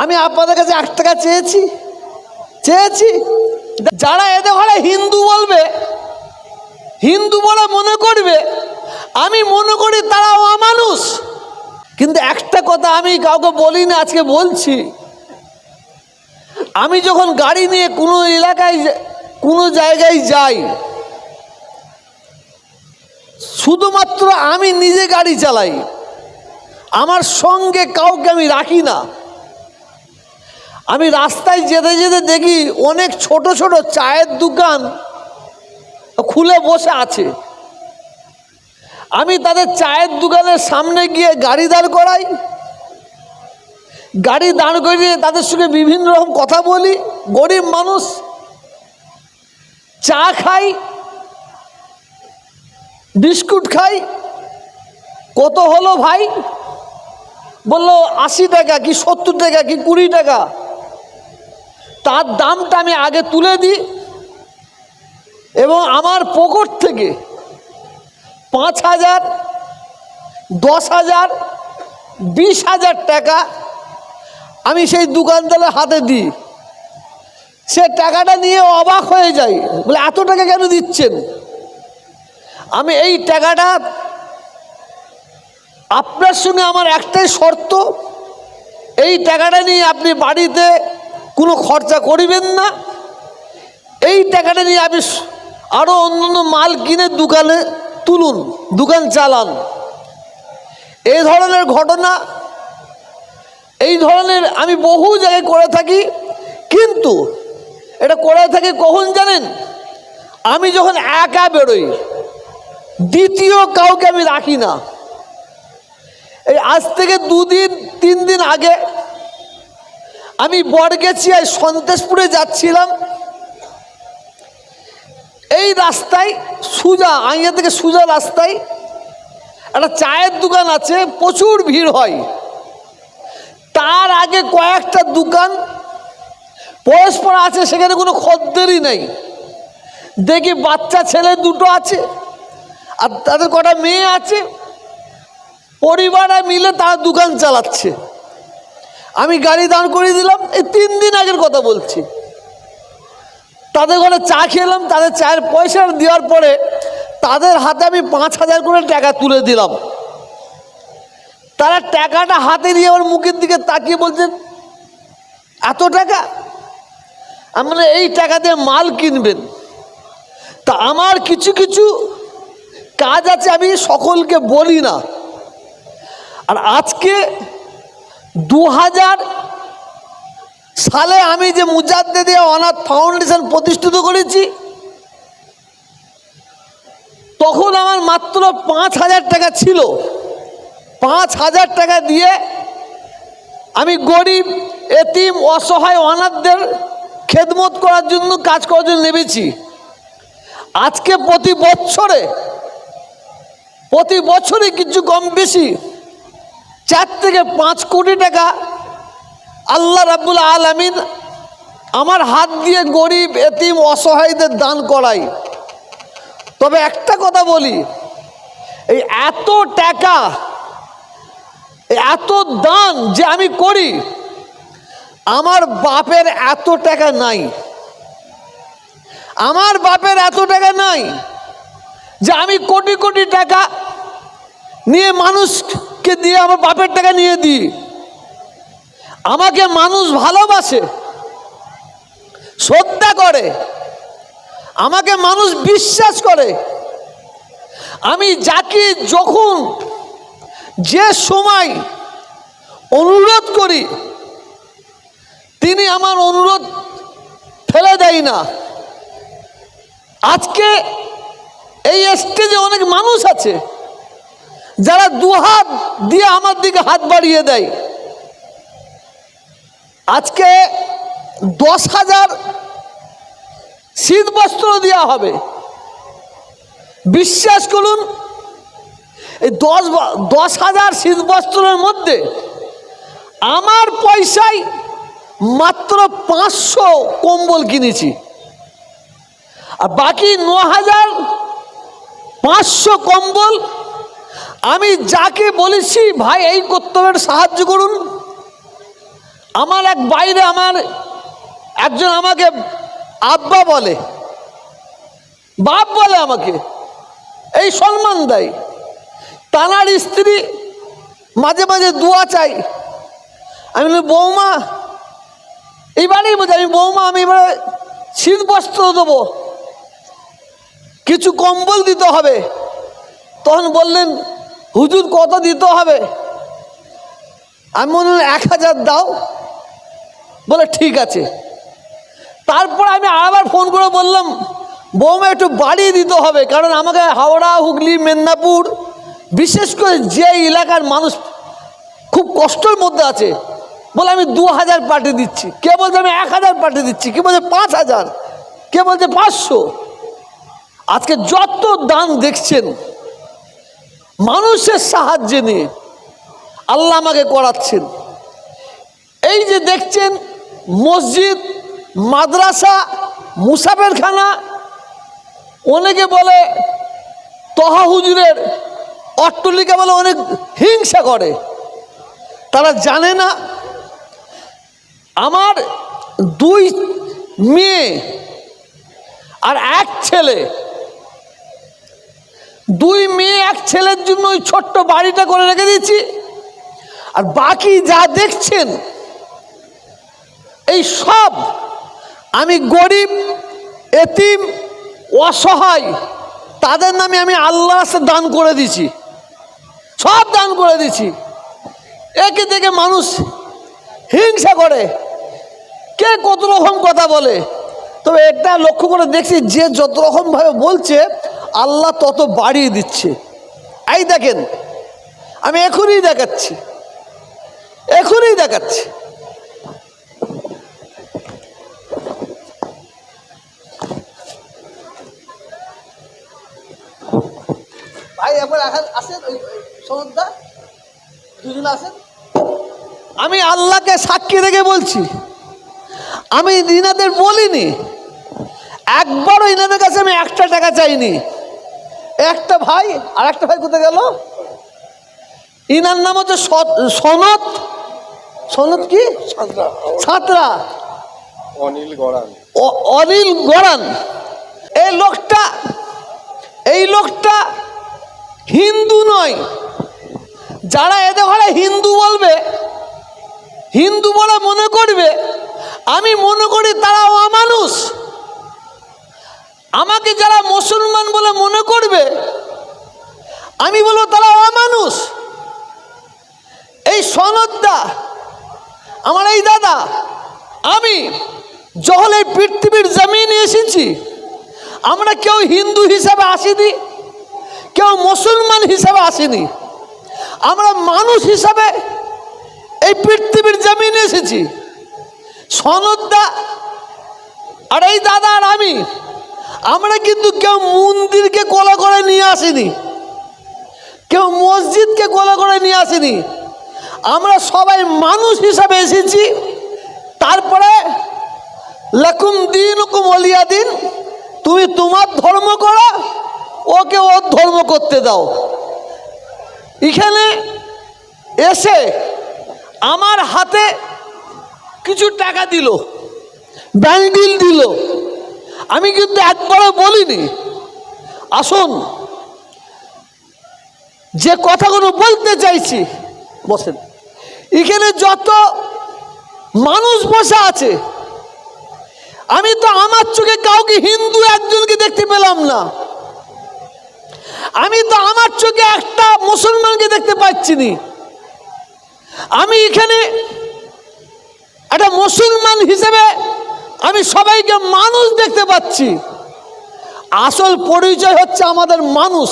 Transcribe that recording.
আমি আপনাদের কাছে এক টাকা চেয়েছি চেয়েছি। যারা এদের ঘরে হিন্দু বলবে, হিন্দু বলে মনে করবে, আমি মনে করি তারা অমানুষ। কিন্তু একটা কথা আমি কাউকে বলি না আজকে বলছি। আমি যখন গাড়ি নিয়ে কোনো এলাকায় কোনো জায়গায় যাই, শুধুমাত্র আমি নিজে গাড়ি চালাই। আমার সঙ্গে কাউকে আমি রাখি না। আমি রাস্তায় যেতে যেতে দেখি অনেক ছোট ছোট চায়ের দোকান খুলে বসে আছে। আমি তাদের চায়ের দোকানের সামনে গিয়ে গাড়ি দাঁড় করাই। গাড়ি দাঁড় করিয়ে তাদের সঙ্গে বিভিন্ন রকম কথা বলি। গরিব মানুষ, চা খাই, বিস্কুট খাই। কত হলো ভাই? বলল আশি টাকা কি সত্তর টাকা কি কুড়ি টাকা? তার দামটা আমি আগে তুলে দিই এবং আমার পকেট থেকে পাঁচ হাজার, দশ হাজার, বিশ হাজার টাকা আমি সেই দোকানদারের হাতে দিই। সে টাকাটা নিয়ে অবাক হয়ে যায়, বলে, এত টাকা কেন দিচ্ছেন? আমি এই টাকাটা আপনার সঙ্গে আমার একটাই শর্ত, এই টাকাটা নিয়ে আপনি বাড়িতে কোনো খরচা করিবেন না। এই টাকাটা নিয়ে আপনি আরও অন্যান্য মাল কিনে দোকানে তুলুন, দোকান চালান। এই ধরনের ঘটনা, এই ধরনের আমি বহু জায়গায় করে থাকি, কিন্তু এটা করে থাকি কখন জানেন? আমি যখন একা বেরোই, দ্বিতীয় কাউকে আমি রাখি না। এই আজ থেকে দুদিন, তিন দিন আগে আমি বরগেছিয়ায় সন্তেশপুরে যাচ্ছিলাম। এই রাস্তায় সুজা, আইয়া থেকে সুজা রাস্তায় একটা চায়ের দোকান আছে, প্রচুর ভিড় হয়। তার আগে কয়েকটা দোকান পরস্পর আছে, সেখানে কোনো খদ্দেরই নেই। দেখি বাচ্চা ছেলে দুটো আছে, আর তাদের কটা মেয়ে আছে। পরিবারে মিলে তারা দোকান চালাচ্ছে। আমি গাড়ি দাঁড় করিয়ে দিলাম, এই তিন দিন আগের কথা বলছি। তাদের ঘরে চা খেলাম, তাদের চায়ের পয়সা দেওয়ার পরে তাদের হাতে আমি পাঁচ হাজার করে টাকা তুলে দিলাম। তারা টাকাটা হাতে নিয়ে আমার মুখের দিকে তাকিয়ে বলছেন, এত টাকা? আমরা এই টাকা দিয়ে মাল কিনবেন। তা আমার কিছু কিছু কাজ আছে, আমি সকলকে বলি না। আর আজকে দু হাজার সালে আমি যে মুজাদ্দে দিয়ে অনাথ ফাউন্ডেশন প্রতিষ্ঠিত করেছি, তখন আমার মাত্র পাঁচ হাজার টাকা ছিল। পাঁচ হাজার টাকা দিয়ে আমি গরিব, এতিম, অসহায় অনাথদের খেদমত করার জন্য কাজ করার জন্য নেমেছি। আজকে প্রতি বছরে প্রতি বছরে কিছু কম বেশি চার থেকে পাঁচ কোটি টাকা আল্লাহ রাব্বুল আলমিন আমার হাত দিয়ে গরিব, এতিম, অসহায়দের দান করাই। তবে একটা কথা বলি, এই এত টাকা এত দান যে আমি করি, আমার বাপের এত টাকা নাই। আমার বাপের এত টাকা নাই যে আমি কোটি কোটি টাকা নিয়ে মানুষকে দিয়ে আমার বাপের টাকা নিয়ে দিই। আমাকে মানুষ ভালোবাসে, শ্রদ্ধা করে, আমাকে মানুষ বিশ্বাস করে। আমি যাকে যখন যে সময় অনুরোধ করি, তিনি আমার অনুরোধ ফেলে দেয় না। আজকে এই স্টেজে অনেক মানুষ আছে যারা দুহাত দিয়ে আমার দিকে হাত বাড়িয়ে দেয়, আজকে দশ হাজার শীত বস্ত্র দেওয়া হবে। বিশ্বাস করুন, এই দশ দশ হাজার শীত বস্ত্রের মধ্যে আমার পয়সায় মাত্র পাঁচশো কম্বল কিনেছি। আর বাকি ন হাজার পাঁচশো কম্বল আমি যাকে বলেছি, ভাই, এই কর্তব্যের সাহায্য করুন। আমার এক বাইরে আমার একজন আমাকে আব্বা বলে, বাপ বলে আমাকে, এই সম্মান দেয়। তানার স্ত্রী মাঝে মাঝে দোয়া চাই। আমি বৌমা এইবারেই বলছি আমি, বৌমা, আমি এবারে শীত বস্ত্র দেবো, কিছু কম্বল দিতে হবে। তখন বললেন হুজুর কত দিতে হবে? আমি মনে এক হাজার দাও। বলে, ঠিক আছে। তারপর আমি আবার ফোন করে বললাম, বৌমা, একটু বাড়িয়ে দিতে হবে, কারণ আমাকে হাওড়া, হুগলি, মেদিনীপুর, বিশেষ করে যে এলাকার মানুষ খুব কষ্টের মধ্যে আছে, বলে আমি দু হাজার পাঠিয়ে দিচ্ছি। কে বলছে আমি এক হাজার পাঠিয়ে দিচ্ছি? কে বলছে পাঁচ হাজার? কে বলছে পাঁচশো? আজকে যত দান দেখছেন মানুষের সাহায্যে নিয়ে আল্লাহ আমাকে করাচ্ছেন। এই যে দেখছেন মসজিদ, মাদ্রাসা মুসাফের খানা অনেকে বলে তহা হুজুরের অট্টলিকা বলে অনেক হিংসা করে। তারা জানে না আমার দুই মেয়ে আর এক ছেলে দুই মেয়ে, এক ছেলের জন্য ওই ছোট্ট বাড়িটা করে রেখে দিয়েছি। আর বাকি যা দেখছেন, এই সব আমি গরিব, এতিম, অসহায়, তাদের নামে আমি আল্লাহ দান করে দিছি সব দান করে দিছি একে দেখে মানুষ হিংসা করে। কে কত রকম কথা বলে? তবে এটা লক্ষ্য করে দেখছি, যে যত রকমভাবে বলছে আল্লাহ তত বাড়িয়ে দিচ্ছে। এই দেখেন, আমি এখনই দেখাচ্ছি। এখনই দেখাচ্ছি। ভাই, একবার আসেন সনদা দুজন আসেন। আমি আল্লাহকে সাক্ষী রেখে বলছি, আমি ইনাদের বলিনি। একবারও ইনাদের কাছে আমি একটা টাকা চাইনি। একটা ভাই আর একটা ভাই কোথায় গেল? ইনার নাম হচ্ছে সনত সনত কি? সাঁতরা। অনিল গড়ান। অনিল গড়ান। এই লোকটা এই লোকটা হিন্দু নয়। যারা এদের ঘরে হিন্দু বলবে হিন্দু বলে মনে করবে আমি মনে করি তারা অমানুষ। আমাকে যারা মুসলমান বলে মনে করবে, আমি বলব তারা অমানুষ। এই সনদদা আমার এই দাদা, আমি যখন এই পৃথিবীর জমিনে এসেছি, আমরা কেউ হিন্দু হিসাবে আসিনি, কেউ মুসলমান হিসাবে আসিনি, আমরা মানুষ হিসাবে এই পৃথিবীর জমিনে এসেছি। সনদদা আর এই দাদা আর আমি আমরা কিন্তু কেউ মন্দিরকে কোলা করে নিয়ে আসিনি। কেউ মসজিদকে কোলা করে নিয়ে আসিনি। আমরা সবাই মানুষ হিসাবে এসেছি। তারপরে, লাকুম দিন হুকুম অলিয়া দিন, তুমি তোমার ধর্ম করো, ওকে ওর ধর্ম করতে দাও। এখানে এসে আমার হাতে কিছু টাকা দিল, ব্যান্ডিল দিল। আমি কিন্তু একবারও বলিনি। আসুন, যে কথাগুলো বলতে চাইছি, বসেন। এখানে যত মানুষ বসে আছে, আমি তো আমার চোখে কাউকে হিন্দু একজনকে দেখতে পেলাম না। আমি তো আমার চোখে একটা মুসলমানকে দেখতে পাচ্ছি নি। আমি এখানে একটা মুসলমান হিসেবে আমি সবাইকে মানুষ দেখতে পাচ্ছি। আসল পরিচয় হচ্ছে আমাদের মানুষ।